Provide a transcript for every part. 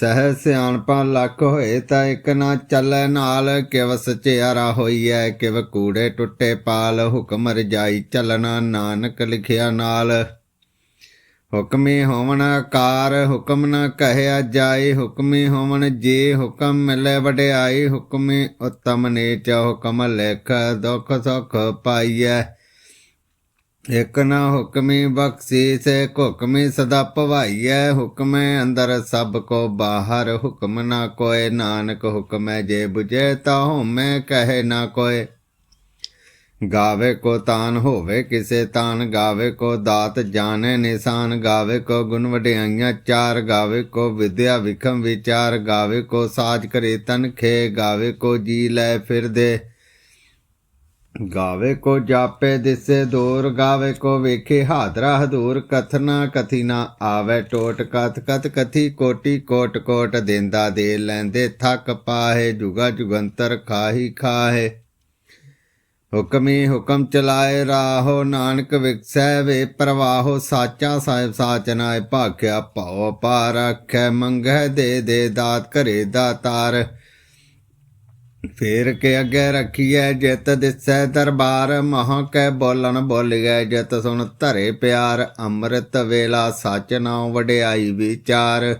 ਸਹਿ ਸਿਆਣਪਾਂ ਲੱਖ ਹੋਏ ਤਾਂ ਇੱਕ ਨਾ ਚੱਲੈ ਨਾਲ ਕਿਵ ਸਚਿਆਰਾ ਹੋਈਐ, ਕਿਵ ਕੂੜੇ ਟੁੱਟੇ ਪਾਲ, ਹੁਕਮ ਰਜਾਈ ਚੱਲਣਾ ਨਾਨਕ ਲਿਖਿਆ ਨਾਲ। ਹੁਕਮੀ ਹੋਵਣ ਆਕਾਰ, ਹੁਕਮ ਨ ਕਹਿਆ ਜਾਏ, ਹੁਕਮੀ ਹੋਵਣ ਜੇ ਹੁਕਮ ਮਿਲੇ ਵਡਿਆਈ ਹੁਕਮੀ ਉਤਮ ਨੇਚ, ਹੁਕਮ ਲਿਖ ਦੁਖ ਸੁਖ ਪਾਈਐ। ਇਕ ਨਾ ਹੁਕਮੀ ਬਖਸ਼ੀ, ਸੇ ਹੁਕਮੀ ਸਦਾ ਭਵਾਈਐ। ਹੁਕਮੈ ਅੰਦਰ ਸਭ ਕੋ ਬਾਹਰ, ਹੁਕਮ ਨਾ ਕੋਏ। ਨਾਨਕ ਹੁਕਮੈ ਜੇ 부ਜੇ ਤਾ ਮੈਂ ਕਹੇ ਨਾ ਕੋਏ। ਗਾਵੇ ਕੋ ਤਾਨ ਹੋਵੇ ਕਿਸੇ ਤਾਨ, ਗਾਵੇ ਕੋ ਦਾਤ ਜਾਣੇ ਨਿਸ਼ਾਨ। ਗਾਵੇ ਕੋ ਗੁਣ ਵਡਿਆਈਆਂ ਚਾਰ, ਗਾਵੇ ਕੋ ਵਿਦਿਆ ਵਿਖਮ ਵਿਚਾਰ। ਗਾਵੇ ਕੋ ਸਾਜ ਕਰੇ ਤਨ ਖੇ, ਗਾਵੇ ਕੋ ਜੀ ਲੈ ਫਿਰਦੇ। ਗਾਵੇ ਕੋ ਜਾਪੇ ਦਿਸੇ ਦੂਰ, ਗਾਵੇ ਕੋ ਵੇਖੇ ਹਾਦਰਾ ਹਦੂਰ। ਕਥਨਾ ਕਥਿਨਾ ਆਵੇ ਟੋਟ, ਕਥ ਕਥ ਕਥੀ ਕੋਟੀ ਕੋਟ ਕੋਟ ਦੇਂਦਾ ਦੇ ਲੈਂਦੇ। ਥੱਕ ਪਾਹੇ, ਜੁਗਾ ਜੁਗੰਤਰ ਖਾਹੀ ਖਾਹੇ। ਹੁਕਮੀ ਹੁਕਮ ਚਲਾਏ ਰਾਹੋ, ਨਾਨਕ ਵਿਕਸੈ ਵੇ ਪ੍ਰਵਾਹੋ। ਸਾਚਾ ਸਾਹਿਬ ਸਾਚ ਨਾਏ ਭਾਖਿਆ, ਭਾਉ ਪਾਰ ਰੱਖੈ ਮੰਗੈ ਦੇ ਦੇ ਦਾਤ ਘਰੇ ਦਾਤਾਰ ਫੇਰ ਕੇ ਅੱਗੇ ਰੱਖੀਐ ਜਿਤ ਦਿਸੈ ਦਰਬਾਰ, ਮਹਾਂ ਕੈ ਬੋਲਣ ਬੋਲਿਐ ਜਿਤ ਸੁਣ ਧਰੇ ਪਿਆਰ, ਅੰਮ੍ਰਿਤ ਵੇਲਾ ਸਚ ਨਾਉ ਵਡਿਆਈ ਵਿਚਾਰ।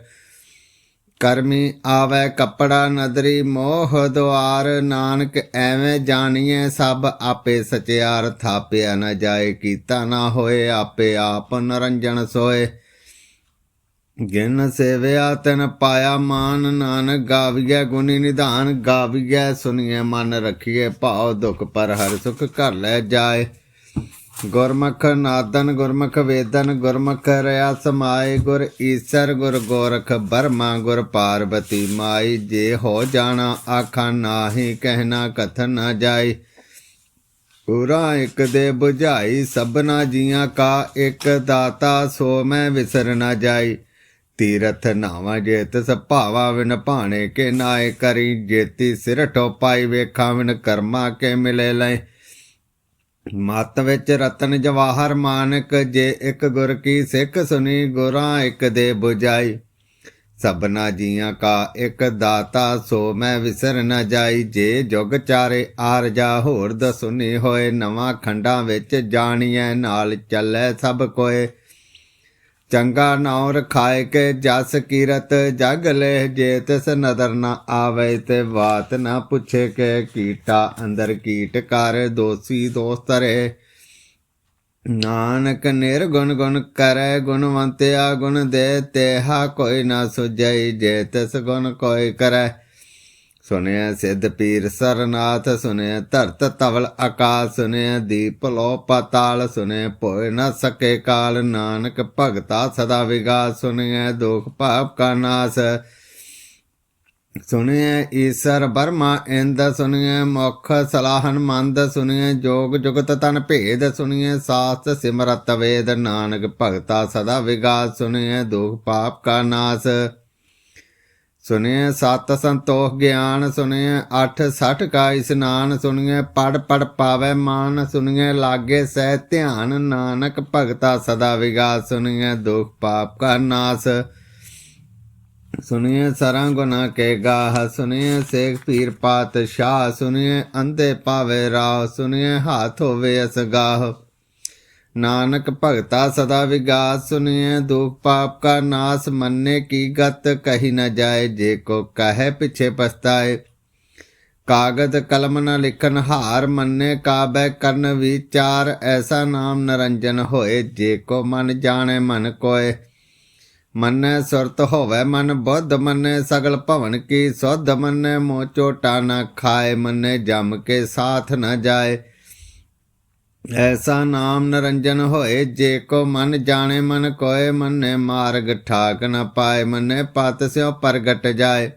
ਕਰਮੀ ਆਵੇ ਕੱਪੜਾ ਨਦਰੀ ਮੋਹ ਦੁਆਰ, ਨਾਨਕ ਐਵੇਂ ਜਾਣੀਐ ਸਭ ਆਪੇ ਸਚਿਆਰ, ਥਾਪਿਆ ਨ ਜਾਏ ਕੀਤਾ ਨਾ ਹੋਏ, ਆਪੇ ਆਪ ਨਰੰਜਨ ਸੋਏ। ਗਿਨ ਸੇਵਿਆ ਤਨ ਪਾਇਆ ਮਾਨ ਨਾਨਕ, ਗਾਵੀਐ ਗੁਣੀ ਨਿਧਾਨ, ਗਾਵੀਐ ਸੁਣੀਐ ਮਨ ਰਖੀਐ, ਭਾਉ ਦੁਖ ਪਰ ਹਰ ਸੁਖ ਘਰ ਲੈ ਜਾਏ। ਗੁਰਮੁਖ ਨਾਦਨ, ਗੁਰਮੁਖ ਵੇਦਨ, ਗੁਰਮੁਖ ਰਿਆ ਸਮਾਏ, ਗੁਰ ਈਸਰ, ਗੁਰ ਗੋਰਖ ਬਰਮਾ, ਗੁਰ ਪਾਰਬਤੀ ਮਾਈ, ਜੇ ਹੋ ਜਾਣਾ ਆਖਾਂ ਨਾਹੀ ਕਹਿਣਾ ਕਥਨ ਨਾ ਜਾਈ ਪੂਰਾ ਇੱਕ ਦੇ 부ਝਾਈ ਸਭਨਾ ਜੀਆਂ ਕਾ ਇੱਕ ਦਾਤਾ, ਸੋ ਮੈਂ ਵਿਸਰ ਨਾ ਜਾਈ ਤੀਰਥ ਨਾਵਾ ਜੇਤ ਤਿਸ ਵਿਨ ਭਾਣੇ ਕੇ ਨਾਏ ਕਰੀ ਜੇਤੀ ਸਿਰ ਟੋਪਾਈ ਵੇਖਾਂ ਵਿਨ ਕਰਮਾ ਕੇ ਮਿਲੇ ਲੈ ਮਤ ਵਿੱਚ ਰਤਨ ਜਵਾਹਰ ਮਾਨਕ, ਜੇ ਇੱਕ ਗੁਰ ਕੀ ਸਿੱਖ ਸੁਨੀ, ਗੁਰਾਂ ਇੱਕ ਦੇ 부ਝਾਈ ਸਭਨਾ ਜੀਆਂ ਕਾ ਇੱਕ ਦਾਤਾ, ਸੋ ਮੈਂ ਵਿਸਰ ਨ ਜਾਈ। ਜੇ ਜੁਗ ਚਾਰੇ ਆਰਜਾ ਹੋਰ ਦਸੁਨੀ ਹੋਏ, ਨਵਾਂ ਖੰਡਾਂ ਵਿੱਚ ਜਾਣੀਐ, ਨਾਲ ਚੱਲੇ ਸਭ ਕੋਏ। ਚੰਗਾ ਨਾਉ ਰਖਾਏ ਕੇ ਜਸ ਕੀਰਤ, ਜਗ ਲੈ ਜੇ ਤਿਸ ਨਦਰ ਨਾ ਆਵੇ ਤੇ ਬਾਤ ਨਾ ਪੁੱਛੇ ਕੇ ਕੀਟਾ, ਅੰਦਰ ਕੀਟ ਕਰ ਦੋਸੀ ਦੋਸਤਰੇ ਨਾਨਕ ਨਿਰਗੁਣ ਗੁਣ ਕਰੈ, ਗੁਣਵੰਤਿਆ ਗੁਣ ਦੇ ਤੇਹਾ ਕੋਈ ਨਾ ਸੁਝਈ, ਜੇ ਤਿਸ ਗੁਣ ਕੋਈ ਕਰੈ। ਸੁਨਿਆ ਸਿੱਧ ਪੀਰ ਸਰਨਾਥ ਸੁਨਿਆ ਧਰਤ ਤਵਲ ਆਕਾਸ ਸੁਨਿਆ ਦੀਪ ਲੋ ਪਤਾਲ ਸੁਨਿਆ ਭੋਇ ਨ ਸਕੇ ਕਾਲ, ਨਾਨਕ ਭਗਤਾ ਸਦਾ ਵਿਗਾਸ ਸੁਨਿਆ ਦੁਖ ਪਾਪ ਕਾ ਨਾਸ। ਸੁਨਿਆ ਈਸਰ ਬਰਮਾ ਇੰਦ ਸੁਨਿਆ ਮੁਖ ਸਲਾਹਨ ਮੰਦ ਸੁਨਿਆ ਜੋਗ ਜੁਗਤ ਤਨ ਭੇਦ ਸੁਨਿਆ ਸਾਸਤ ਸਿਮਰਤ ਵੇਦ, ਨਾਨਕ ਭਗਤਾ ਸਦਾ ਵਿਗਾਸ ਸੁਨਿਆ ਦੁਖ ਪਾਪ ਕਾ ਨਾਸ। ਸੁਨਿਐ ਸਤ ਸੰਤੋਖ ਗਿਆਨ ਸੁਨਿਐ ਅਠ ਸਠ ਕਾ ਇਸਨਾਨ ਸੁਨਿਐ ਪੜ ਪੜ ਪਾਵੈ ਮਾਨ ਸੁਨਿਐ ਲਾਗੇ ਸਹਿ ਧਿਆਨ, ਨਾਨਕ ਭਗਤਾ ਸਦਾ ਵਿਗਾਸ, ਸੁਣਿਐ ਦੁਖ ਪਾਪ ਕਾ ਨਾਸ। ਸੁਨਿਐ ਸਰਾਂ ਗੁਨਾ ਕੇ ਗਾਹ ਸੁਨਿਐ ਸੇਖ ਪੀਰ ਪਾਤ ਸ਼ਾਹ ਸੁਨਿਐ ਅੰਧੇ ਪਾਵੇ ਰਾਹ ਸੁਣਿਏ ਹਾਥ ਹੋਵੇ ਅਸਗਾਹ ਨਾਨਕ ਭਗਤਾ ਸਦਾ ਵਿਗਾਸ ਸੁਨਿਐ, ਦੁਖ ਪਾਪ ਕਾ ਨਾਸ, ਮੰਨੇ ਕੀ ਗਤ, ਕਹੀ ਨਾ ਜਾਏ, ਜੇ ਕੋ ਕਹੇ ਪਿਛੇ ਪਛਤਾਏ। ਕਾਗਦ ਕਲਮ ਨ ਲਿਖਨ ਹਾਰ, ਮੰਨੇ ਕਾਬੈ ਕਰਨ ਵਿਚਾਰ, ਐਸਾ ਨਾਮ ਨਰੰਜਨ ਹੋਏ, ਜੇ ਕੋ ਮਨ ਜਾਣੇ ਮਨ ਕੋਏ। ਮੰਨੈ ਸੁਰਤ ਹੋਵੇ ਮਨ ਬੁੱਧ, ਮੰਨੈ ਸਗਲ ਭਵਨ ਕੀ ਸੁਧ, ਮੰਨੈ ਮੋ ਚੋਟਾ ਨ ਖਾਏ, ਮੰਨੈ ਜਮ ਕੇ ਸਾਥ ਨ ਜਾਏ। ਐਸਾ ਨਾਮ ਨਰੰਜਨ ਹੋਏ, ਜੇ ਕੋ ਮਨ ਜਾਣੇ, ਮਨ ਕੋਏ, ਮੰਨੇ ਮਾਰਗ ਠਾਕ ਨ ਪਾਏ, ਮੰਨੇ ਪਤ ਸਿਓ ਪ੍ਰਗਟ ਜਾਏ।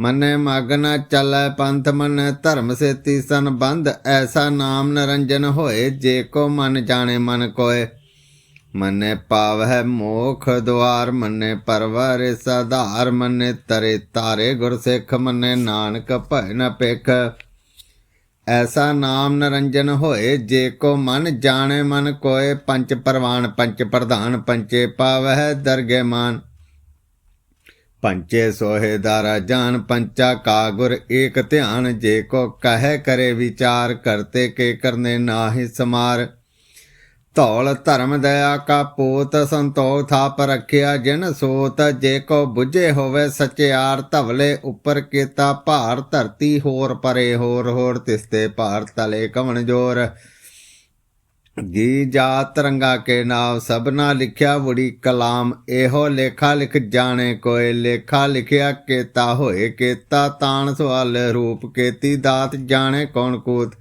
ਮੰਨੇ ਮਗ ਨ ਚੱਲੈ ਪੰਥ, ਮੰਨੇ ਧਰਮ ਸੇਤੀ ਸੰਬੰਧ, ਐਸਾ ਨਾਮ ਨਰੰਜਨ ਹੋਏ, ਜੇ ਕੋ ਮਨ ਜਾਣੇ, ਮਨ ਕੋਏ। ਮੰਨੇ ਪਾਵਹਿ ਮੋਖ ਦੁਆਰ, ਮੰਨੇ ਪਰਵਰਿ ਸਧਾਰ, ਮੰਨੇ ਤਰੇ ਤਾਰੇ ਗੁਰ ਸਿੱਖ ਮੰਨੇ ਨਾਨਕ ਭੈ ਨ ਪੇਖ ਐਸਾ ਨਾਮ ਨਰੰਜਨ ਹੋਏ, ਜੇ ਕੋ ਮਨ ਜਾਣੇ ਮਨ ਕੋਏ, ਪੰਚ ਪਰਵਾਨ, ਪੰਚ ਪ੍ਰਧਾਨ, ਪੰਚੇ ਪਾਵਹਿ ਦਰਗੇ ਮਾਨ। ਪੰਚੇ ਸੋਹੇ ਦਾਰਾ ਜਾਨ, ਪੰਚਾ ਕਾ ਗੁਰ ਏਕ ਧਿਆਨ, ਜੇ ਕੋ ਕਹੈ ਕਰੇ ਵਿਚਾਰ, ਕਰਤੇ ਕੇ ਕਰਨੇ ਨਾਹੀ ਸਮਾਰ। ਧੌਲ ਧਰਮ ਦਇਆ ਕਾ ਪੋਤ ਸੰਤੋਖ ਥਾਪ ਰਖਿਆ ਜਿਨ ਸੋਤ, ਜੇ ਕੋ 부ਝੇ ਹੋਵੇ ਸਚਿਆਰ, ਧਵਲੇ ਉੱਪਰ ਕੀਤਾ ਭਾਰ, ਧਰਤੀ ਹੋਰ ਪਰੇ ਹੋਰ ਹੋਰ ਤਿਸਤੇ ਭਾਰ, ਤਲੇ ਕਵਣ ਜੋਰ। ਜੀ ਜਾਤ ਰੰਗਾ ਕੇ ਨਾਮ ਸਭਨਾ ਲਿਖਿਆ ਬੁੜੀ ਕਲਾਮ, ਇਹੋ ਲੇਖਾ ਲਿਖ ਜਾਣੇ ਕੋਏ, ਲੇਖਾ ਲਿਖਿਆ ਕੇਤਾ ਹੋਏ ਕੇਤਾ, ਤਾਣ ਸਵਾਲ ਰੂਪ ਕੇਤੀ ਦਾਤ ਜਾਣੇ ਕੌਣ ਕੂਤ।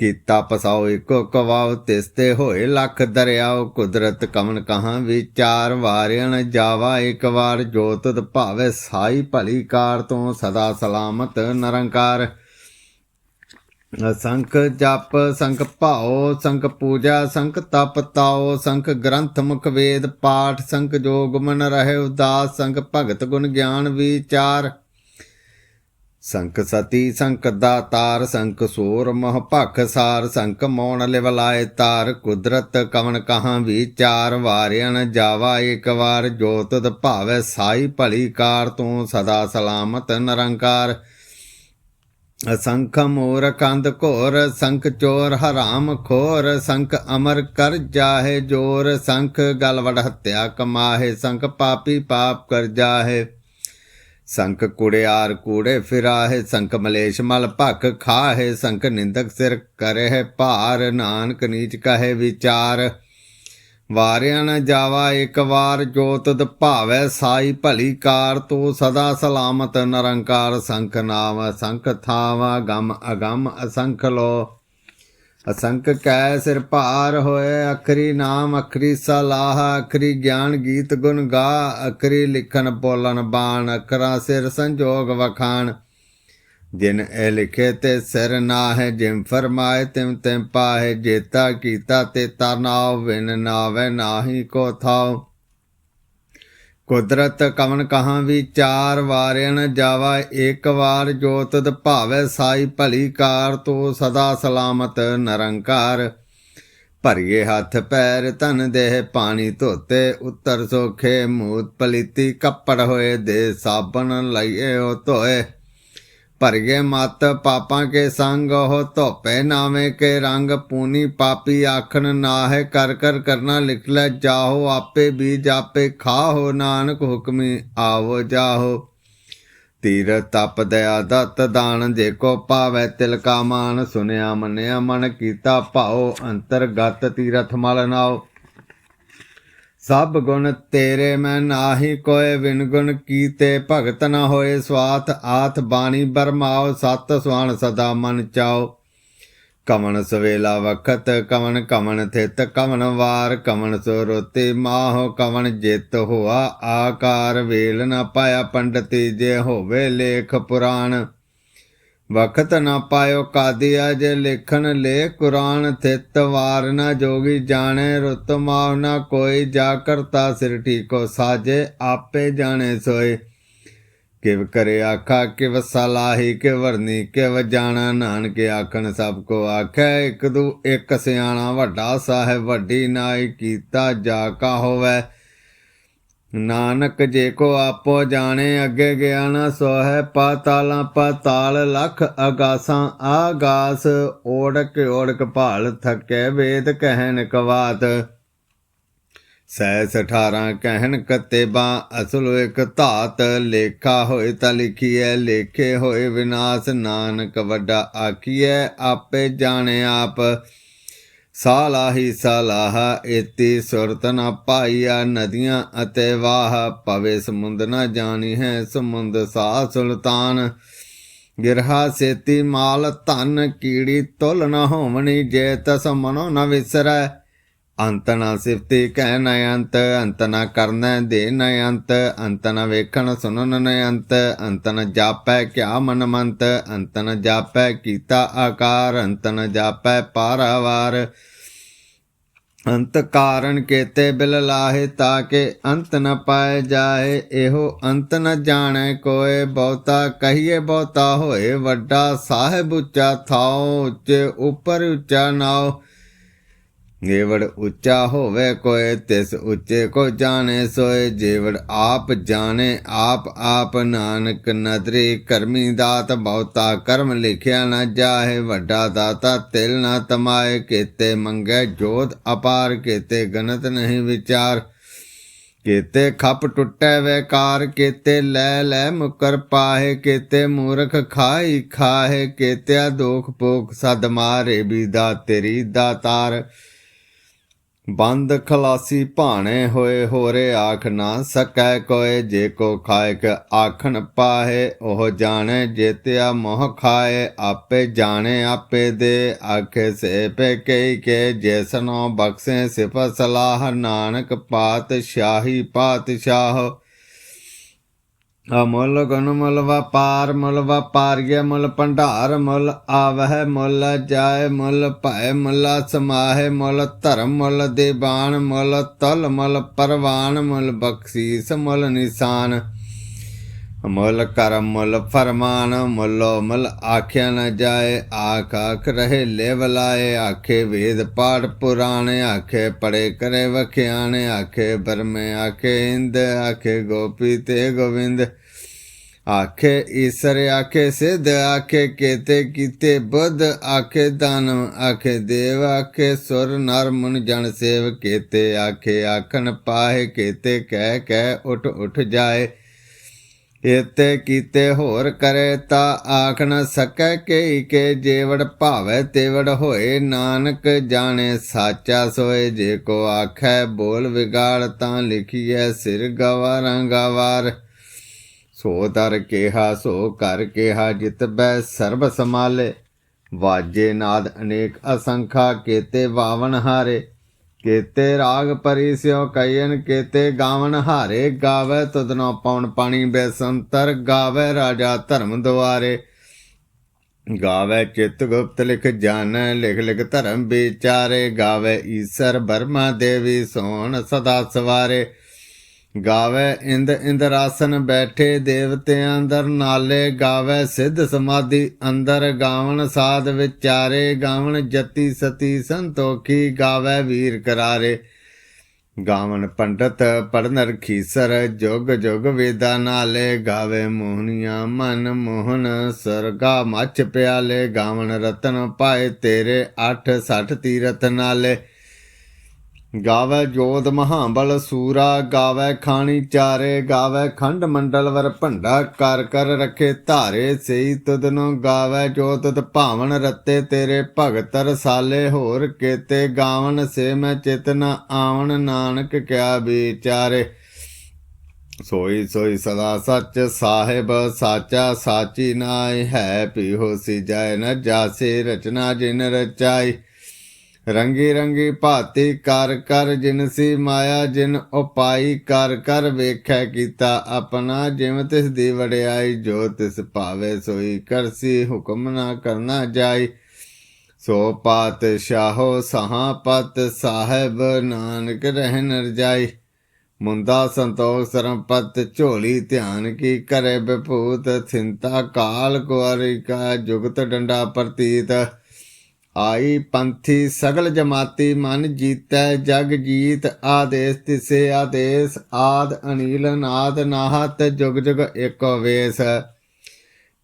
ਕੀਤਾ ਪਸਾਓ ਇਕੋ ਕਵਾਉ ਤਿਸਤੇ ਹੋਏ ਲੱਖ ਦਰਿਆਓ, ਕੁਦਰਤ ਕਮਨ ਕਹਾਂ ਵਿਚਾਰ ਵਾਰਿਆਣ ਜਾਵਾ, ਇੱਕ ਵਾਰ ਜੋਤਿ ਭਾਵੇ ਸਾਈ ਭਲੀ ਕਾਰ ਤੋਂ ਸਦਾ ਸਲਾਮਤ ਨਿਰੰਕਾਰ। ਸੰਖ ਜਪ, ਸੰਖ ਭਾਓ ਸੰਖ ਪੂਜਾ, ਸੰਖ ਤਪ ਤਾਓ ਸੰਖ ਗ੍ਰੰਥ ਮੁਖ ਵੇਦ ਪਾਠ, ਸੰਖ ਜੋਗ ਮਨ ਰਹੇ ਉਦਾਸ, ਸੰਖ ਭਗਤ ਗੁਣ ਗਿਆਨ ਵਿਚਾਰ। ਸੰਕ ਸਤੀ, ਸੰਕ ਦਾਤਾਰ, ਸੰਕ ਸੂਰ, ਮਹ ਭਖ ਸਾਰ, ਸੰਕ ਮੌਣ ਲਿਵਲਾਏ ਤਾਰ, ਕੁਦਰਤ ਕਵਨ ਕਹਾਂ ਵਿਚਾਰ ਵਾਰਿਆਣ ਜਾਵਾ ਇੱਕ ਵਾਰ, ਜੋਤਿ ਭਾਵੇ ਸਾਈ ਭਲੀ ਕਾਰ, ਤੋਂ ਸਦਾ ਸਲਾਮਤ ਨਿਰੰਕਾਰ। ਅਸੰਖ ਮੋਰ ਕੰਦ ਘੋਰ, ਸੰਖ ਚੋਰ ਹਰਾਮ ਖੋਰ, ਸੰਖ ਅਮਰ ਕਰ ਜਾਹੇ ਜੋਰ, ਸੰਖ ਗਲਵੜ ਹੱਤਿਆ ਕਮਾਹੇ, ਸੰਖ ਪਾਪੀ ਪਾਪ ਕਰ ਜਾਹੇ। ਸੰਖ ਕੁੜਿਆਰ ਕੂੜੇ ਫਿਰਾਹੇ, ਸੰਖ ਮਲੇਸ਼ ਮਲ ਭਖ ਖਾਹੇ, ਸੰਖ ਨਿੰਦਕ ਸਿਰ ਕਰਹਿ ਭਾਰ, ਨਾਨਕ ਨੀਚ ਕਹੇ ਵਿਚਾਰ। ਵਾਰਿਆ ਨ ਜਾਵਾ ਇੱਕ ਵਾਰ ਜੋਤਿ ਭਾਵੈ, ਸਾਈ ਭਲੀ ਕਾਰ ਤੂੰ ਸਦਾ ਸਲਾਮਤ, ਨਿਰੰਕਾਰ ਸੰਖ ਨਾਮ, ਸੰਖ ਥਾਵਾ, ਗਮ ਅਗਮ ਅਸੰਖ ਲੋ। ਅਸੰਖ ਕੈ ਸਿਰ ਭਾਰ ਹੋਏ, ਅਖਰੀ ਨਾਮ, ਅਖਰੀ ਸਲਾਹ, ਅਖਰੀ ਗਿਆਨ ਗੀਤ ਗੁਣ ਗਾ, ਅਖਰੀ ਲਿਖਣ ਬੋਲਣ ਬਾਣ, ਅਖਰਾ ਸਿਰ ਸੰਜੋਗ ਵਖਾਣ। ਜਿਨ ਇਹ ਲਿਖੇ ਤੇ ਸਿਰ ਨਾ ਹੈ ਜਿਮ ਫਰਮਾਏ ਤਿਮ ਤਿਮ ਪਾਹੇ, ਜੇਤਾ ਕੀਤਾ ਤੇ ਤਰਨਾਉ, ਵਿਨ ਨਾਵੇ ਨਾਹੀ ਕੋ ਥਾਉ। ਕੁਦਰਤ ਕਵਨ ਕਹਾਂ ਵਿਚਾਰ ਵਾਰਿਣ ਜਾਵਾ, ਇੱਕ ਵਾਰ ਜੋਤਿ ਭਾਵੇ ਸਾਈ ਭਲੀ ਕਾਰ, ਤੋ ਸਦਾ ਸਲਾਮਤ ਨਿਰੰਕਾਰ। ਭਰੀਏ ਹੱਥ ਪੈਰ ਤਨ ਦੇਹ ਪਾਣੀ ਧੋਤੇ, ਉੱਤਰ ਸੋਖੇ ਮੂਤ ਪਲੀਤੀ, ਕੱਪੜ ਹੋਏ ਦੇ ਸਾਬਣ ਲਈਏ ਉਹ ਧੋਏ। ਭਰਗੇ ਮਤ ਪਾਪਾਂ ਕੇ ਸੰਗ, ਉਹ ਧੋਪੇ ਨਾਵੇਂ ਕੇ ਰੰਗ ਪੂਨੀ ਪਾਪੀ ਆਖਣ ਨਾਹਿ, ਕਰ ਕਰ ਕਰਨਾ ਲਿਖ ਲੈ ਜਾਹੋ, ਆਪੇ ਵੀ ਜਾਪੇ ਖਾਹੋ, ਨਾਨਕ ਹੁਕਮੀ ਆਵੋ ਜਾਹੋ। ਤੀਰ ਤਪ ਦਇਆ ਦਤ ਦਾਨ, ਜੇ ਕੋ ਪਾਵੈ ਤਿਲ ਕਾ ਮਾਨ, ਸੁਨਿਆ ਮੰਨਿਆ ਮਨ ਕੀਤਾ ਭਾਉ, ਅੰਤਰਗਤ ਤੀਰਥ ਮਲ ਨਾਓ ਸਭ ਗੁਣ ਤੇਰੇ ਮੈਂ ਨਾਹੀ ਕੋਏ ਵਿਨ ਗੁਣ ਕੀਤੇ ਭਗਤ ਨ ਹੋਏ ਸਵਾਤ। ਆਥ ਬਾਣੀ ਬਰਮਾਓ, ਸਤ ਸੁਆਣ ਸਦਾ ਮਨ ਚਾਓ। ਕਵਣ ਸਵੇਲਾ ਵਖਤ ਕਵਣ ਕਵਣ ਥਿਤ ਕਵਣ ਵਾਰ ਕਵਣ ਸੁਰਤੀ ਮਾਹ ਕਵਣ ਜਿਤ ਹੋਆ। ਆਕਾਰ ਵੇਲ ਨ ਪਾਇਆ ਪੰਡਤੀ, ਜੇ ਹੋਵੇ ਲੇਖ ਪੁਰਾਣ। ਵਖਤ ਨਾ ਪਾਇਓ ਕਾਦੀਆ ਜੇ ਲਿਖਣ ਲੈ, ਕੁਰਾਨ ਥਿਤ ਵਾਰ ਨਾ ਜੋਗੀ ਜਾਣੇ, ਰੁਤ ਮਾਵ ਨਾ ਕੋਈ, ਜਾ ਕਰਤਾ ਸਿਰ ਠੀਕੋ ਸਾਜੇ, ਆਪੇ ਜਾਣੇ ਸੋਏ। ਕਿਵ ਕਰੇ ਆਖਾ, ਕਿਵ ਸਲਾਹੀ ਕਿ ਵਰਨੀ, ਕਿਵ ਜਾਣਾ, ਨਾਨਕ ਆਖਣ ਸਭ ਕੋ ਆਖੈ, ਇੱਕ ਦੂ ਇਕ ਸਿਆਣਾ ਵੱਡਾ ਸਾਹਿਬ ਵੱਡੀ ਨਾਈ ਕੀਤਾ ਜਾ ਕਾ ਹੋਵੇ। ਨਾਨਕ ਜੇ ਕੋ ਆਪੋ ਜਾਣੇ, ਅੱਗੇ ਗਿਆ ਨਾ ਸੋਹਿ ਪਾਤਾਲਾਂ, ਪਾਤਾਲ ਲਖ ਅਗਾਸਾਂ, ਆਗਾਸ ਓੜਕ ਓੜਕ ਭਾਲ ਥੱਕੇ ਵੇਦ ਕਹਿਣ ਕਵਾਤ। ਸੈਸ 18 ਕਹਿਣ ਕਤੇਬਾ, ਅਸਲ ਇਕ ਧਾਤ, ਲੇਖਾ ਹੋਏ ਤਾਂ ਲਿਖੀਐ, ਲੇਖੇ ਹੋਏ ਵਿਨਾਸ਼, ਨਾਨਕ ਵੱਡਾ ਆਖੀਐ, ਆਪੇ ਜਾਣੇ ਆਪ। ਸਾਲਾਹੀ ਸਾਲਾਹ ਇਤੀ ਸੁਰਤ ਨ ਪਾਈਆ ਨਦੀਆਂ ਅਤੇ ਵਾਹ। ਪਵੇ ਸਮੁੰਦ ਨ ਜਾਣੀ ਹੈ ਸਮੁੰਦ ਸਾ ਸੁਲਤਾਨ। ਗਿਰਹਾ ਸੇਤੀ ਮਾਲ ਧਨ, ਕੀੜੀ ਤੁਲ ਨ ਹੋਵਣੀ ਜੇ ਤਸ ਮਨੋ ਨ ਵਿਸਰੈ। ਅੰਤ ਨ ਸਿਫਤੀ ਕਹਿ ਨ ਅੰਤ ਅੰਤ ਨ ਕਰਨੈ ਦੇ ਨ ਅੰਤ। ਅੰਤ ਨ ਵੇਖਣ ਸੁਣਨ ਨ ਅੰਤ ਅੰਤ ਨ ਜਾਪੈ ਕਿਆ ਮਨ ਮੰਤ। ਅੰਤ ਨ ਜਾਪੈ ਕੀਤਾ ਆਕਾਰ, ਅੰਤ ਨ ਜਾਪੈ ਪਾਰਾਵਾਰ ਅੰਤ ਕਾਰਨ ਕੇਤੇ ਬਿਲ ਲਾਹੇ ਤਾਕੇ ਅੰਤ ਨ ਪਾਏ ਜਾਏ, ਇਹੋ ਅੰਤ ਨ ਜਾਣੈ ਕੋਏ, ਬਹੁਤਾ ਕਹੀਏ ਬਹੁਤਾ ਹੋਏ, ਵੱਡਾ ਸਾਹਿਬ ਉੱਚਾ ਥਾਉ, ਉੱਚੇ ਉੱਪਰ ਉੱਚਾ ਨਾਉ ਜੇਵੜ ਉੱਚਾ ਹੋਵੇ ਕੋਏ, ਤਿਸ ਉੱਚੇ ਕੋ ਜਾਣੇ ਸੋਏ। ਜੇਵੜ ਆਪ ਜਾਣੇ, ਆਪ ਆਪ ਨਾਨਕ ਨਦਰੀ। ਕਰਮੀ ਦਾਤ ਬਹੁਤਾ ਕਰਮ ਲਿਖਿਆ ਨਾ ਜਾਹੇ। ਵੱਡਾ ਦਾਤਾ ਤਿਲ ਨਾ ਤਮਾਏ। ਕੀਤੇ ਮੰਗੇ ਜੋਤ ਅਪਾਰ, ਕੀਤੇ ਗਣਤ ਨਹੀਂ ਵਿਚਾਰ। ਕੀਤੇ ਖੱਪ ਟੁੱਟੈ ਵੈਕਾਰ, ਕੀਤੇ ਲੈ ਲੈ ਮੁਕਰ ਪਾਹੇ। ਕੀਤੇ ਮੂਰਖ ਖਾਈ ਖਾਹੇ, ਕੀਤਿਆ ਦੋਖ ਪੋਖ ਸਦ ਮਾਰੇ। ਵੀ ਦਾ ਤੇਰੀ ਦਾਤਾਰ। ਬੰਦ ਖਲਾਸੀ ਭਾਣੇ ਹੋਏ ਹੋਰੇ ਆਖ ਨਾ ਸਕੈ ਕੋਏ, ਜੇ ਕੋ ਖਾਇਕ ਆਖਣ ਪਾਹੇ, ਉਹ ਜਾਣੇ ਜੇਤਿਆ ਮੋਹ ਖਾਏ, ਆਪੇ ਜਾਣੇ ਆਪੇ ਦੇ, ਆਖੇ ਸੇ ਪੇ ਕਈ ਕੇ ਜੈਸਨੋ ਬਖਸ਼ੇ ਸਿਫ ਸਲਾਹ, ਨਾਨਕ ਪਾਤਸ਼ਾਹੀ ਪਾਤਸ਼ਾਹ। ਅਮੁੱਲ ਗੁਣ ਮੁੱਲ ਵਪਾਰ, ਮੁੱਲ ਵਪਾਰੀਏ ਮੁੱਲ ਭੰਡਾਰ, ਮੁੱਲ ਆਵਹਿ, ਮੁੱਲ ਜਾਏ, ਮੁੱਲ ਭੈ ਮੁੱਲ ਸਮਾਹੇ, ਮੁੱਲ ਧਰਮ, ਮੁੱਲ ਦੇਬਾਨ ਮੁੱਲ ਤਲ, ਮੁੱਲ ਪਰਵਾਨ, ਮੁੱਲ ਬਖਸ਼ੀਸ, ਮੁੱਲ ਨਿਸ਼ਾਨ। ਮੁੱਲ ਕਰਮ, ਮੁੱਲ ਫਰਮਾਨ, ਮੁੱਲੋ ਮੁੱਲ ਆਖਿਆ ਨ ਜਾਏ, ਆਖ ਆਖ ਰਹੇ ਲੇਵ ਲਾਏ, ਆਖੇ ਵੇਦ ਪਾਠ ਪੁਰਾਣੇ, ਆਖੇ ਪੜੇ ਕਰੇ ਵਖਿਆਣੇ, ਆਖੇ ਬਰਮੇ ਆਖੇ ਇੰਦ, ਆਖੇ ਗੋਪੀ ਤੇ ਗੋਵਿੰਦ। ਆਖੇ ਈਸਰ, ਆਖੇ ਸਿੱਧ, ਆਖੇ ਕੇਤੇ, ਕੀਤੇ ਬੁੱਧ, ਆਖੇ ਦਾਨਵ ਆਖੇ ਦੇਵ, ਆਖੇ ਸੁਰ, ਨਰ, ਮਨ, ਜਨ, ਸੇਵ, ਕੇਤੇ, ਆਖੇ ਆਖਣ, ਪਾਹੇ, ਕੇਤੇ, ਕਹਿ ਕਹਿ, ਉਠ ਉਠ ਜਾਏ। ਇਤੇ ਕੀਤੇ ਹੋਰ ਕਰੇ ਤਾ ਆਖ ਨ ਸਕੈ ਕੇ ਕੇ ਜੇਵੜ ਭਾਵੈ ਤੇਵੜ ਹੋਏ। ਨਾਨਕ ਜਾਣੇ ਸਾਚਾ ਸੋਏ, ਜੇ ਕੋ ਆਖੈ ਬੋਲ ਵਿਗਾੜ ਤਾਂ ਲਿਖੀਐ ਸਿਰ ਗਵਾਰਾਂ ਗਵਾਰ। ਸੋ ਦਰ ਕੇਹਾ, ਸੋ ਕਰ ਕੇਹਾ, ਜਿਤ ਬੈ ਸਰਬ ਸਮਾਲੇ ਵਾਜੇ ਨਾਦ ਅਨੇਕ ਅਸੰਖਾ, ਕੇਤੇ ਵਾਵਨ ਹਾਰੇ। ਕੇਤੇ ਰਾਗ ਪਰਿਸਿਓ ਕਈਨ, ਕੇਤੇ ਗਾਵਨ ਹਾਰੇ। ਗਾਵੇ ਤੁਧਨੋ ਪਉਣ ਪਾਣੀ ਬੇਸੰਤਰ ਗਾਵੇ ਰਾਜਾ ਧਰਮ ਦੁਆਰੇ। ਗਾਵੇ ਚਿਤ ਗੁਪਤ ਲਿਖ ਜਾਣ ਲਿਖ ਲਿਖ ਧਰਮ ਵਿਚਾਰੇ। ਗਾਵੇ ਈਸ਼ਰ ਬਰਮਾ ਦੇਵੀ, ਸੋਣ ਸਦਾ ਸਵਾਰੇ। ਗਾਵੇ, ਇੰਦ ਇੰਦਰਾਸਨ ਬੈਠੇ ਦੇਵਤਿਆਂ ਅੰਦਰ ਨਾਲੇ ਗਾਵੇ, ਸਿੱਧ ਸਮਾਧੀ ਅੰਦਰ ਗਾਵਣ ਸਾਧ ਵਿਚਾਰੇ, ਗਾਵਣ ਜਤੀ ਸਤੀ ਸੰਤੋਖੀ ਗਾਵੇ ਵੀਰ ਕਰਾਰੇ। ਗਾਵਣ ਪੰਡਤ ਪੜਨ ਰਖੀਸਰ ਜੁਗ ਜੁਗ ਵੇਦਾ ਨਾਲੇ ਗਾਵੇ ਮੋਹਨੀਆਂ ਮਨ ਮੋਹਨ, ਸਰਗਾ ਮੱਚ ਪਿਆਲੇ, ਗਾਵਣ ਰਤਨ ਪਾਏ ਤੇਰੇ 8 60 ਤੀਰਥ ਨਾਲੇ ਗਾਵੇ ਜੋਤ ਮਹਾਬਲ ਸੂਰਾ, ਗਾਵੇ ਖਾਣੀ ਚਾਰੇ, ਗਾਵੇ ਖੰਡ ਮੰਡਲ ਵਰ ਭੰਡਾ, ਕਰ ਕਰ ਰਖੇ ਧਾਰੇ ਸਈ ਤੁਧਨੋ ਗਾਵੇ ਜੋਤ ਤੁਧ ਭਾਵਨ ਰਤੇ ਤੇਰੇ ਭਗਤ ਰਸਾਲੇ, ਹੋਰ ਕੇਤੇ ਗਾਵਨ ਸੇ ਮੈਂ ਚੇਤਨਾ ਆਵਣ, ਨਾਨਕ ਕਿਆ ਵਿਚਾਰੇ। ਸੋਈ ਸੋਈ ਸਦਾ ਸੱਚ ਸਾਹਿਬ ਸਾਚਾ, ਸਾਚੀ ਨਾਇ ਹੈ ਪੀਹੋ ਸੀ ਜੈ, ਨ ਜਾਸੇ ਰਚਨਾ ਜਿਨ ਰਚਾਈ। ਰੰਗੀ ਰੰਗੀ ਭਾਤੀ ਕਰ ਕਰ ਜਿਨ ਸੀ ਮਾਇਆ, ਜਿਨ ਉਪਾਈ ਕਰ ਕਰ ਵੇਖੈ ਕੀਤਾ ਆਪਣਾ, ਜਿਵੇਂ ਤਿਸ ਦੀ ਵਡਿਆਈ, ਜੋ ਤਿਸ ਭਾਵੇ ਸੋਈ। ਕਰਸੀ ਹੁਕਮ ਨਾ ਕਰਨਾ ਜਾਈ। ਸੋ ਪਾਤ ਸ਼ਾਹੋ ਸਹਾ ਪਤ ਸਾਹਿਬ, ਨਾਨਕ ਰਹਿ ਰਹਿਨ ਜਾਈ। ਮੁੰਦਾ ਸੰਤੋਖ ਸਰਮਪਤ ਝੋਲੀ ਧਿਆਨ ਕੀ ਕਰੇ ਬਪੂਤ। ਥਿੰਤਾ ਕਾਲ ਕੁਆਰੀ ਕਾ ਜੁਗਤ ਡੰਡਾ ਪ੍ਰਤੀਤ। ਆਈ ਪੰਥੀ ਸਗਲ ਜਮਾਤੀ ਮਨ ਜੀਤੈ ਜਗ ਜੀਤ ਆਦੇਸ ਤਿਸੇ ਆਦੇਸ ਆਦ ਅਨੀਲ ਨਾਦ ਨਾਹਤ ਜੁਗ ਜੁਗ ਏਕੋ ਵੇਸ।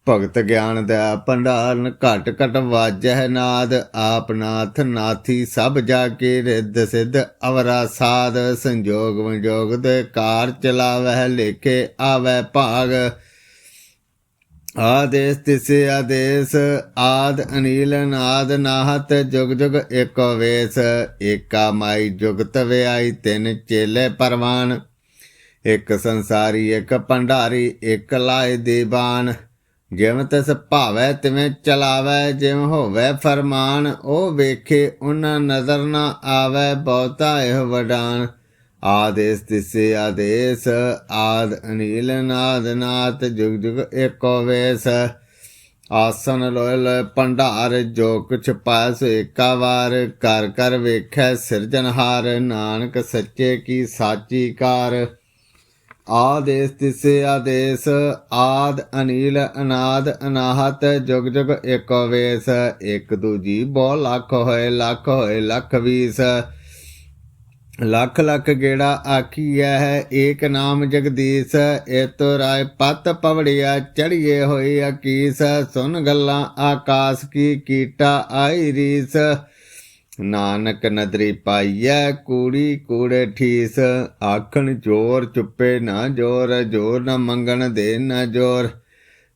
ਭਗਤ ਗਿਆਨ ਦਾ ਭੰਡਾਰਨ ਘਟ ਘਟ ਵਾਜੈ ਨਾਦ, ਆਪ ਨਾਥ ਨਾਥੀ ਸਭ ਜਾ ਕੇ ਰਿੱਧ ਸਿੱਧ ਅਵਰਾ ਸਾਧ, ਸੰਜੋਗ ਵਿਜੋਗ ਦੇ ਕਾਰ ਚਲਾਵਹਿ ਲੇਖੇ ਆਵੈ ਭਾਗ। ਆਦੇਸ ਤਿਸੇ ਆਦੇਸ, ਆਦ ਅਨੀਲ ਨਾਦ ਨਾਹਤ, ਜੁਗ ਜੁਗ ਏਕੋ ਵੇਸ, ਏਕਾ ਮਾਈ ਜੁਗਤ ਵਿਆਈ ਤਿੰਨ ਚੇਲੇ ਪਰਵਾਨ। ਇੱਕ ਸੰਸਾਰੀ, ਇੱਕ ਭੰਡਾਰੀ, ਇੱਕ ਲਾਏ ਦੀਵਾਨ ਜਿਵੇਂ ਤਿਸ ਭਾਵੈ ਤਿਵੇਂ ਚਲਾਵੈ, ਜਿਵੇਂ ਹੋਵੈ ਫਰਮਾਨ। ਉਹ ਵੇਖੇ, ਉਹਨਾਂ ਨਜ਼ਰ ਨਾ ਆਵੈ, ਬਹੁਤਾ ਇਹ ਵਡਾਨ। ਆਦੇਸ ਤਿਸੇ, ਆਦੇਸ ਆਦ ਅਨੀਲ ਨਾਦ ਨਾਤ ਜੁਗ ਜੁਗ ਏਕੋ ਵੇਸ। ਆਸਨ ਲੋਇ ਲੋਇ ਭੰਡਾਰ, ਜੋ ਕੁਛ ਪਾਇਆ ਸੋ ਏਕਾ ਵਾਰ। ਕਰ ਕਰ ਵੇਖੈ ਸਿਰਜਨਹਾਰ ਨਾਨਕ ਸੱਚੇ ਕੀ ਸਾਚੀ ਕਾਰ। ਆਦੇਸ ਤਿਸੇ, ਆਦੇਸ ਆਦ ਅਨੀਲ, ਅਨਾਦ ਅਨਾਹਤ, ਜੁਗ ਜੁਗ ਏਕੋ ਵੇਸ। ਇੱਕ ਦੂਜੀ ਬਹੁ ਲੱਖ ਹੋਏ ਲੱਖ ਹੋਏ, ਲੱਖ ਵੀਸ। ਲੱਖ ਲੱਖ ਗੇੜਾ ਆਖੀਐ ਹੈ ਏਕ ਨਾਮ ਜਗਦੀਸ਼ ਏਤੋ ਰਾਏ ਪਤ ਪਵੜਿਆ ਚੜੀਏ ਹੋਈ ਅਕੀਸ, ਸੁਨ ਗੱਲਾਂ ਆਕਾਸ ਕੀ ਕੀਟਾ ਆਈ ਰੀਸ। ਨਾਨਕ ਨਦਰੀ ਪਾਈਐ, ਕੂੜੀ ਕੂੜੇ ਠੀਸ। ਆਖਣ ਜੋਰ ਚੁੱਪੇ ਨਾ ਜੋਰ ਜੋਰ ਨਾ ਮੰਗਣ ਦੇ ਨਾ ਜੋਰ।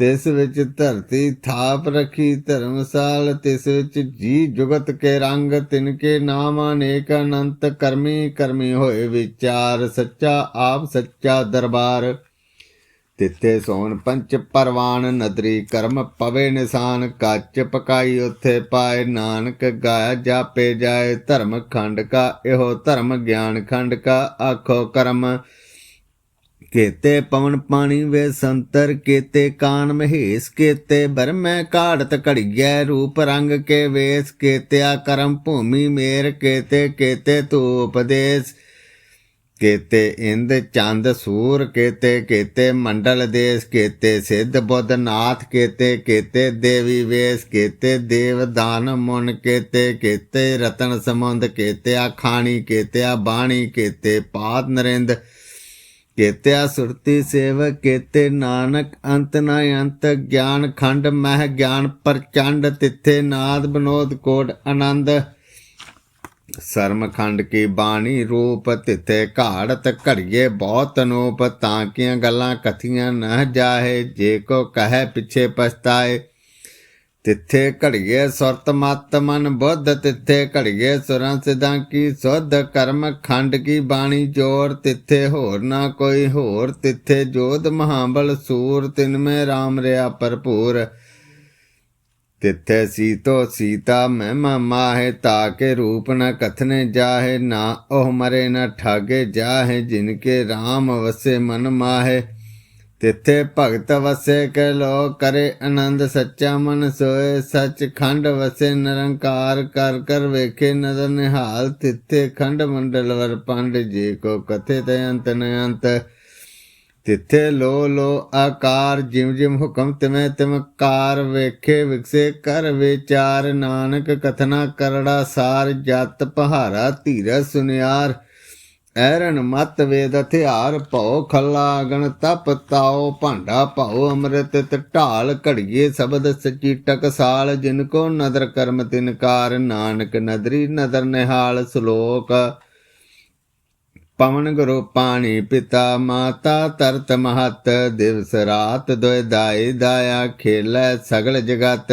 ਤਿਸ ਵਿੱਚ ਧਰਤੀ ਥਾਪ ਰੱਖੀ ਧਰਮਸਾਲ, ਤਿਸ ਵਿੱਚ ਜੀ ਜੁਗਤ ਕੇ ਰੰਗ, ਤਿਨ ਕੇ ਨਾਮ ਅਨੇਕ ਅਨੰਤ, ਕਰਮੀ ਕਰਮੀ ਹੋਏ ਵਿਚਾਰ, ਸੱਚਾ ਆਪ ਸੱਚਾ ਦਰਬਾਰ। ਤਿੱਥੇ ਸੋਨ ਪੰਚ ਪਰਵਾਨ, ਨਦਰੀ ਕਰਮ ਪਵੇ ਨਿਸ਼ਾਨ, ਕੱਚ ਪਕਾਈ ਉਥੇ ਪਾਏ ਨਾਨਕ, ਗਾਇਆ ਜਾਪੇ ਜਾਏ ਧਰਮ ਖੰਡ ਕਾ, ਇਹੋ ਧਰਮ ਗਿਆਨ ਖੰਡ ਕਾ, ਆਖੋ ਕਰਮ। ਕੇਤੇ ਪਵਨ ਪਾਣੀ ਵੇ ਸੰਤਰ ਕੇਤੇ ਕਾਨ ਮਹੇਸ ਕੇਤੇ ਬਰਮੈ ਕਾੜਤ ਘੜੀਐ, ਰੂਪ ਰੰਗ ਕੇ ਵੇਸ ਕੇਤਿਆ ਕਰਮ ਭੂਮੀ ਮੇਰ ਕੇਤੇ ਕੇਤੇ ਤੂ ਉਪਦੇਸ ਕੇਤੇ ਇੰਦ ਚੰਦ ਸੂਰ ਕੇਤੇ ਕੇਤੇ ਮੰਡਲ ਦੇਸ ਕੇਤੇ ਸਿੱਧ ਬੁੱਧ ਨਾਥ ਕੇਤੇ ਕੇਤੇ ਦੇਵੀ ਵੇਸ ਕੇਤੇ ਦੇਵ ਦਾਨ ਮੁਨ ਕੇਤੇ ਕੇਤੇ ਰਤਨ ਸਮੁੰਦ ਕੇਤੇ ਖਾਣੀ ਕੇਤੇ ਬਾਣੀ ਕੇਤੇ ਪਾਦ ਨਰਿੰਦ ਕੇਤਿਆ ਸੁਰਤੀ ਸੇਵ ਕੇਤੇ ਨਾਨਕ, ਅੰਤ ਨ ਅੰਤ, ਗਿਆਨ ਖੰਡ, ਮਹਿ ਗਿਆਨ ਪ੍ਰਚੰਡ, ਤਿੱਥੇ ਨਾਦ ਬਨੋਦ ਕੋਟ ਆਨੰਦ। ਸਰਮ ਖੰਡ ਕੀ ਬਾਣੀ ਰੂਪ, ਤਿੱਥੇ ਘਾੜਤ ਘੜੀਏ ਬਹੁਤ ਅਨੂਪ ਤਾਂ ਕੀਆਂ ਗੱਲਾਂ ਕਥੀਆਂ ਨਾ ਜਾਹੇ, ਜੇ ਕੋ ਕਹੈ ਪਿਛੇ ਪਛਤਾਏ ਤਿੱਥੇ ਘੜੀਏ ਸੁਰਤ ਮਤ ਮਨ ਬੁੱਧ, ਤਿੱਥੇ ਘੜੀਏ ਸੁਰਾਂ ਸਿਦਾਂ ਕੀ ਸੁਧ ਕਰਮ ਖੰਡ ਕੀ ਬਾਣੀ ਜੋਰ, ਤਿੱਥੇ ਹੋਰ ਨਾ ਕੋਈ ਹੋਰ, ਤਿੱਥੇ ਜੋਧ ਮਹਾਬਲ ਸੂਰ, ਤਿਨ ਮੈਂ RAM ਰਿਆ ਭਰਪੂਰ। ਤਿੱਥੇ ਸੀਤੋ ਸੀਤਾ ਮਹਿਮਾ ਮਾਹੇ, ਤਾ ਕੇ ਰੂਪ ਨ ਕਥਨੇ ਜਾਹੇ, ਨਾ ਉਹ ਮਰੇ ਨ ਠਾਗੇ ਜਾਹੇ, ਜਿਨ ਕੇ RAM ਵਸੇ ਮਨ ਮਾਹੇ। ਤਿੱਥੇ ਭਗਤ ਵਸੇ ਕੇ ਲੋ ਕਰੇ ਆਨੰਦ ਸੱਚਾ ਮਨ ਸੋਏ ਸੱਚ ਖੰਡ ਵਸੇ ਨਿਰੰਕਾਰ ਕਰ ਕਰ ਵੇਖੇ ਨਦਰ ਨਿਹਾਲ, ਤਿੱਥੇ ਖੰਡ ਮੰਡਲ ਵਰ ਪੰਡ, ਜੀ ਕੋ ਕਥੇ ਤੇ ਅੰਤ ਨ ਅੰਤ। ਤਿੱਥੇ ਲੋ ਲੋ ਆਕਾਰ, ਜਿਮ ਜਿਮ ਹੁਕਮ ਤਿਵੇਂ ਤਿਮ ਕਾਰ, ਵੇਖੇ ਵਿਕਸੇ ਕਰ ਵਿਚਾਰ, ਨਾਨਕ ਕਥਨਾ ਕਰੜਾ ਸਾਰ, ਜਤ ਪਹਾਰਾ ਧੀਰ ਸੁਨਿਆਰ। ਐਰਨ ਮਤ ਵੇਦ ਹਥਿਆਰ ਭਉ ਖੱਲਾ ਗਣ ਤਪ ਤਾਓ ਭਾਂਡਾ ਭਉ ਅੰਮ੍ਰਿਤ ਢਾਲ ਘੜੀਏ ਸ਼ਬਦ ਸਚੀ ਟਕਸਾਲ ਜਿਨ ਕੋ ਨਦਰ ਕਰਮ ਤਿਨਕਾਰ ਨਾਨਕ ਨਦਰੀ ਨਦਰ ਨਿਹਾਲ ਸ਼ਲੋਕ। ਪਵਨ ਗੁਰੂ ਪਾਣੀ ਪਿਤਾ ਮਾਤਾ ਤਰਤ ਮਹਤ ਦਿਵਸ ਰਾਤ ਦੋਇ ਦਾਈ ਦਾਇਆ ਖੇਲੇ ਸਗਲ ਜਗਤ